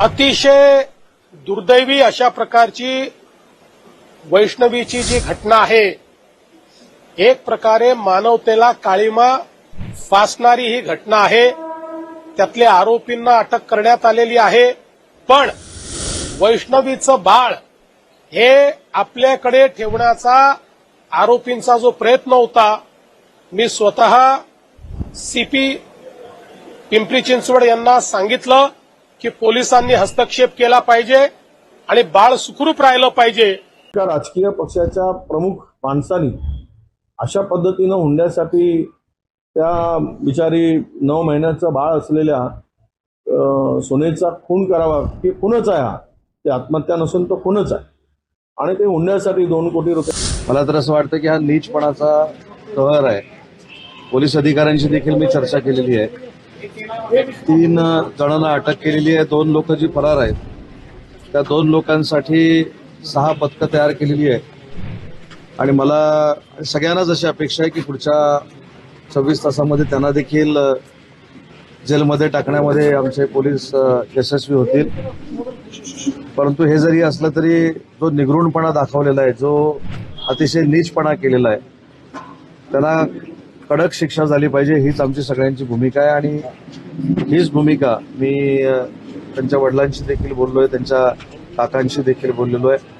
अतिशय दुर्दैवी अशा प्रकारची वैष्णवीची जी घटना आहे एक प्रकारे मानवतेला काळीमा फासणारी ही घटना आहे. त्यातल्या आरोपींना अटक करण्यात आलेली आहे. पण वैष्णवीचं बाळ हे आपल्याकडे ठेवण्याचा आरोपींचा जो प्रयत्न होता मी स्वतः सीपी पिंपरी चिंचवड यांना सांगितलं. की पोलिसांनी हस्तक्षेप केला पाहिजे आणि बाळ सुखरूप राहिलं पाहिजे. राजकीय पक्षाच्या प्रमुख माणसानी अशा पद्धतीनं हुंड्यासाठी त्या बिचारी नऊ महिन्याचं बाळ असलेल्या सोनेचा खून करावा की खूनच आहे हा? ते आत्महत्या नसून तो खूनच आहे. आणि ते हुंड्यासाठी दोन कोटी रुपये मला तर असं वाटतं की हा नीचपणाचा कहर आहे. पोलीस अधिकाऱ्यांशी देखील मी चर्चा केलेली आहे. तीन जणांना अटक केलेली आहे. दोन लोक जी फरार आहेत त्या दोन लोकांसाठी सहा पथकं तयार केलेली आहे आणि मला सगळ्यांना जशी अपेक्षा आहे की पुढच्या सव्वीस तासामध्ये त्यांना देखील जेलमध्ये टाकण्यामध्ये आमचे पोलीस यशस्वी होतील. परंतु हे जरी असलं तरी जो निगृणपणा दाखवलेला आहे जो अतिशय नीचपणा केलेला आहे त्यांना कडक शिक्षा झाली पाहिजे हीच आमची सगळ्यांची भूमिका आहे आणि हीच भूमिका मी त्यांच्या वडिलांशी देखील बोललोय त्यांच्या काकांशी देखील बोललेलो आहे.